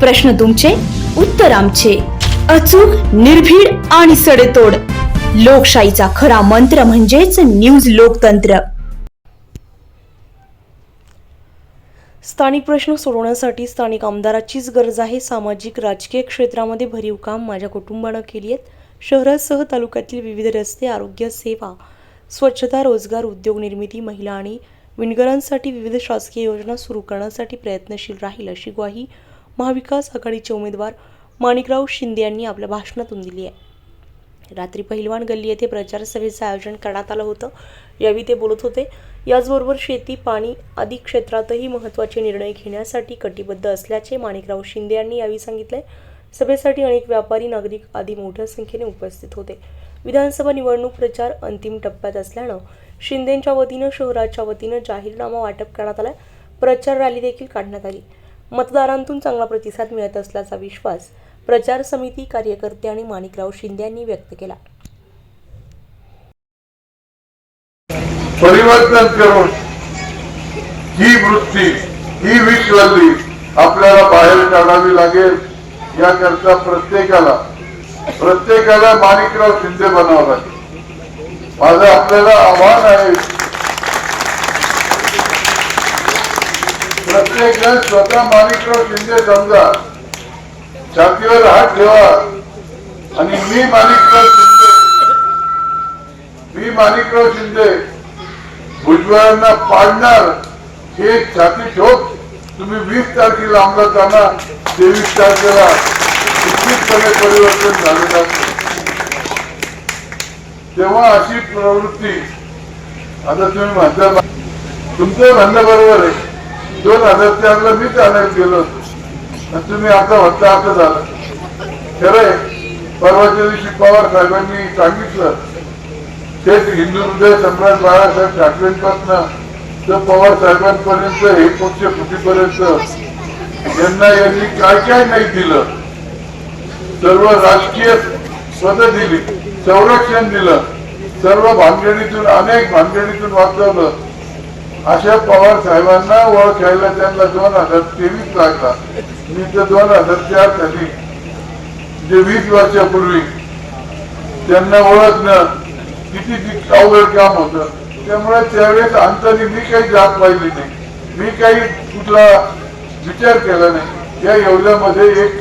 प्रश्न तुमचे उत्तर आमचे. अचूक निर्भीड आणि सडेतोड. लोकशाहीचा खरा मंत्र म्हणजेच न्यूज लोकतंत्र. स्थानिक प्रश्न सोडवण्यासाठी स्थानिक आमदाराचीच गरज आहे. सामाजिक राजकीय क्षेत्रामध्ये भरीव काम माझ्या कुटुंबानं केली आहेत. शहरासह तालुक्यातील विविध रस्ते आरोग्य सेवा स्वच्छता रोजगार उद्योग निर्मिती महिला आणि विणकरांसाठी विविध शासकीय योजना सुरू करण्यासाठी प्रयत्नशील राहील अशी ग्वाही महाविकास आघाडीचे उमेदवार माणिकराव शिंदे यांनी आपल्या भाषणातून दिली आहे. रात्री पहिलवान गल्ली येथे प्रचार सभेचं आयोजन करण्यात आलं होतं. यावेळी ते बोलत होते याचबरोबर शेती पाणी आदी क्षेत्रातही महत्त्वाचे निर्णय घेण्यासाठी कटिबद्ध असल्याचे माणिकराव शिंदे यांनी यावेळी सांगितले सभेसाठी अनेक व्यापारी नागरिक आदी मोठ्या संख्येने उपस्थित होते. विधानसभा निवडणूक प्रचार अंतिम टप्प्यात असल्यानं शिंदेंच्या वतीनं शहराच्या वतीनं जाहीरनामा वाटप करण्यात आला प्रचार रॅली देखील काढण्यात आली. मतदारांतून चांगला प्रतिसाद मिळत असल्याचा विश्वास प्रचार समिती कार्यकर्ते आणि माणिकराव शिंदे यांनी व्यक्त केला. परिवर्तन करून ही वृत्ती ही विश्वल्ली आपल्याला बाहेर काढावी लागेल याकरता प्रत्येकाला प्रत्येकाला माणिकराव शिंदे बनावं लागेल. माझं आपल्याला आव्हान आहे प्रत्येक जण स्वतः माणिकराव शिंदे समजा. छातीवर हात ठेवा. आणि मी माणिकराव शिंदे. मी माणिकराव शिंदे. भुजबळांना पाडणार. हे छाती ठोक. तुम्ही वीस तारखेला अंमलात जाणार तेवीस तारखेला निश्चितपणे परिवर्तन झालेलं असेल तेव्हा अशी प्रवृत्ती. आता तुम्ही म्हणता तुमचं म्हणणं बरोबर आहे. दोन हजार चारला मी चालायला गेलो होतो. आणि तुम्ही आता होता आता झालं खरंय परवाच्या दिवशी पवार साहेबांनी सांगितलं तेच हिंदू हृदय सम्राट बाळासाहेब ठाकरेंपासून तर पवार साहेबांपर्यंत हे पक्ष फुटीपर्यंत यांना यांनी काय काय नाही दिलं. सर्व राजकीय पद दिली संरक्षण दिलं सर्व भानगडीतून अनेक भानगडीतून वाचवलं. अशा पवार साहेबांना ओळखायला त्यांना दोन हजार तेवीस लागला. मी तर दोन हजार चार साली जे वीस वर्षापूर्वी त्यांना ओळखणं किती अवघड काम होतं त्यामुळे त्यावेळेस अंतरी मी काही जात पाहिली नाही. मी काही कुठला विचार केला नाही. या एवढ्यामध्ये एक